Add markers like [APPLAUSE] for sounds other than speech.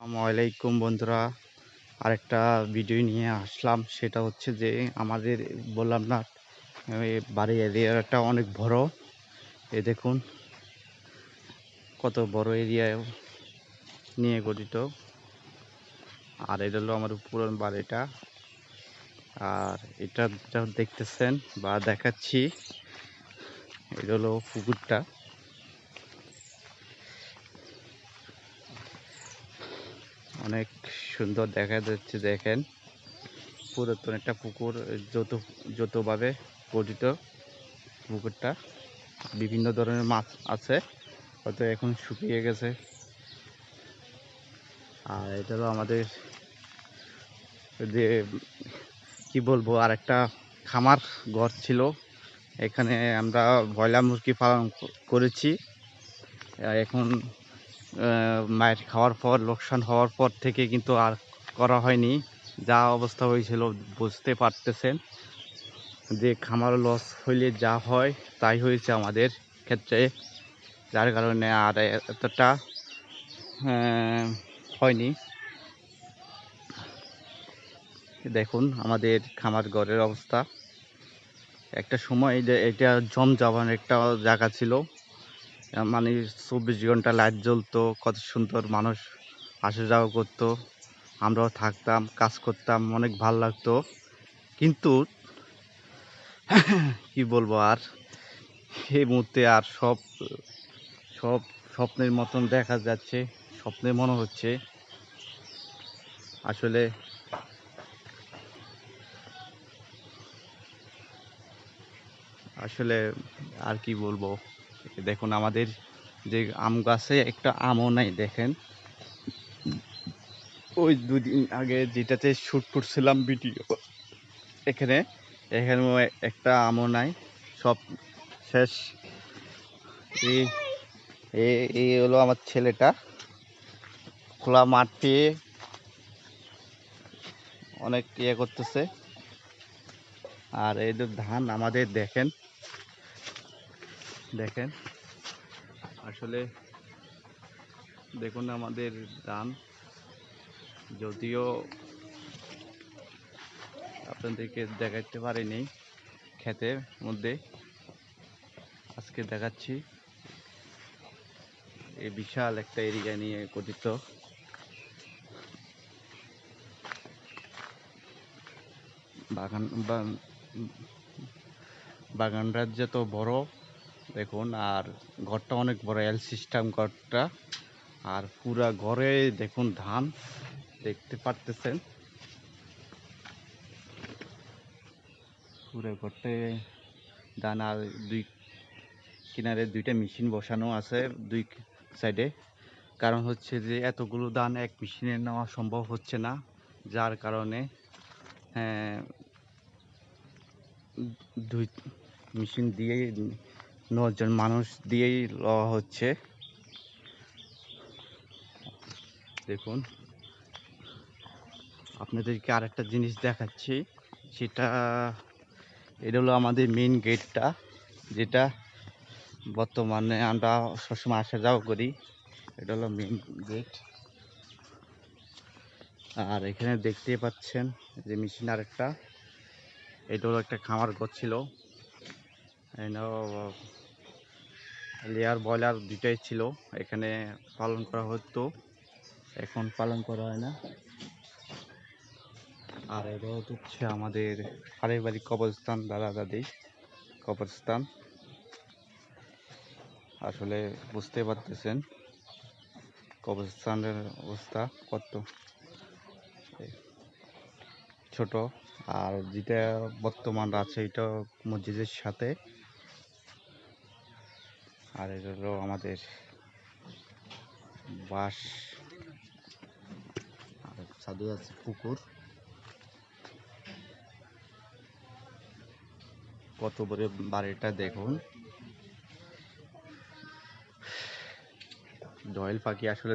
আসসালামাইকুম বন্ধুরা। আরেকটা ভিডিও নিয়ে আসলাম, সেটা হচ্ছে যে আমাদের বললাম না বাড়ি এরিয়াটা অনেক বড়। এ দেখুন, কত বড় এরিয়া নিয়ে গঠিত। আর এটা হলো আমার পুরন বাড়িটা। আর এটা দেখতেছেন বা দেখাচ্ছি, এটা হলো পুকুরটা। অনেক সুন্দর দেখা যাচ্ছে, দেখেন। পুরাতন একটা পুকুর যত যতভাবে গঠিত পুকুরটা। বিভিন্ন ধরনের মাছ আছে, হয়তো এখন শুকিয়ে গেছে। আর এটা হলো আমাদের যে, কি বলব আর একটা খামার ঘর ছিল। এখানে আমরা ব্রয়লার মুরগি পালন করেছি। এখন মায়ের খাওয়ার পর, লোকসান হওয়ার পর থেকে কিন্তু আর করা হয়নি। যা অবস্থা হয়েছিল বুঝতে পারতেছেন যে খামার লস হইলে যা হয়, তাই হয়েছে আমাদের ক্ষেত্রে। যার কারণে আর এতটা হয়নি। দেখুন আমাদের খামার ঘরের অবস্থা। একটা সময় এটা জম যাবানোর একটা জায়গা ছিল। মানে চব্বিশ ঘণ্টা লাইট জ্বলতো, কত সুন্দর মানুষ আসা যাওয়া করতো। আমরাও থাকতাম, কাজ করতাম, অনেক ভালো লাগতো। কিন্তু [LAUGHS] কি বলব আর? এই মুহূর্তে আর সব সব স্বপ্নের মতন দেখা যাচ্ছে, স্বপ্নে মনে হচ্ছে। আসলে আসলে আর কি বলব? দেখুন, আমাদের যে আম গাছে একটা আমও নাই, দেখেন। ওই দুদিন আগে যেটাতে শ্যুট করছিলাম ভিডিও, এখানে এখানে একটা আমও নাই, সব শেষ। এই হলো আমার ছেলেটা, খোলা মাঠ পেয়ে অনেক ইয়ে করতেছে। আর এই ধান, আমাদের দেখেন দেখেন। আসলে দেখুন আমাদের ধান যদিও আপনাদেরকে দেখাতে পারিনি ক্ষেতের মধ্যে। আজকে দেখাচ্ছি। এই বিশাল একটা এরিয়া নিয়ে গঠিত। বাগান বাগান বাগানটা যত বড়। দেখুন, আর ঘরটা অনেক বড় এল সিস্টেম ঘরটা। আর পুরা ঘরে দেখুন ধান, দেখতে পারতেছেন। পুরো ঘরটে ধান আর দুই কিনারে দুইটা মেশিন বসানো আছে দুই সাইডে কারণ হচ্ছে যে এতগুলো ধান এক মেশিনে নেওয়া সম্ভব হচ্ছে না, যার কারণে হ্যাঁ দুই মেশিন দিয়েই নজন মানুষ দিয়েই লওয়া হচ্ছে। দেখুন, আপনাদেরকে আরেকটা জিনিস দেখাচ্ছি। সেটা, এটা হলো আমাদের মেন গেটটা যেটা বর্তমানে আমরা সবসময় আসা যাওয়া করি। এটা হলো মেন গেট আর এখানে দেখতে পাচ্ছেন যে মেশিন আরেকটা। এটা হলো একটা খামার ঘর ছিল। লেয়ার ব্রয়লার দুটাই ছিল, এখানে পালন করা হতো, এখন পালন করা হয় না। আর এটা হচ্ছে আমাদের পারিবারিক কবরস্থান, দাদা দাদি কবরস্থান। আসলে বুঝতে পারতেছেন কবরস্থানের অবস্থা কত। ছোট, আর যেটা বর্তমান আছে এটা মসজিদের সাথে আর এটা হলো আমাদের বাস আর সাধু আছে পুকুর। কত বড় বাড়িটা দেখুন। দয়েল পাখি আসলে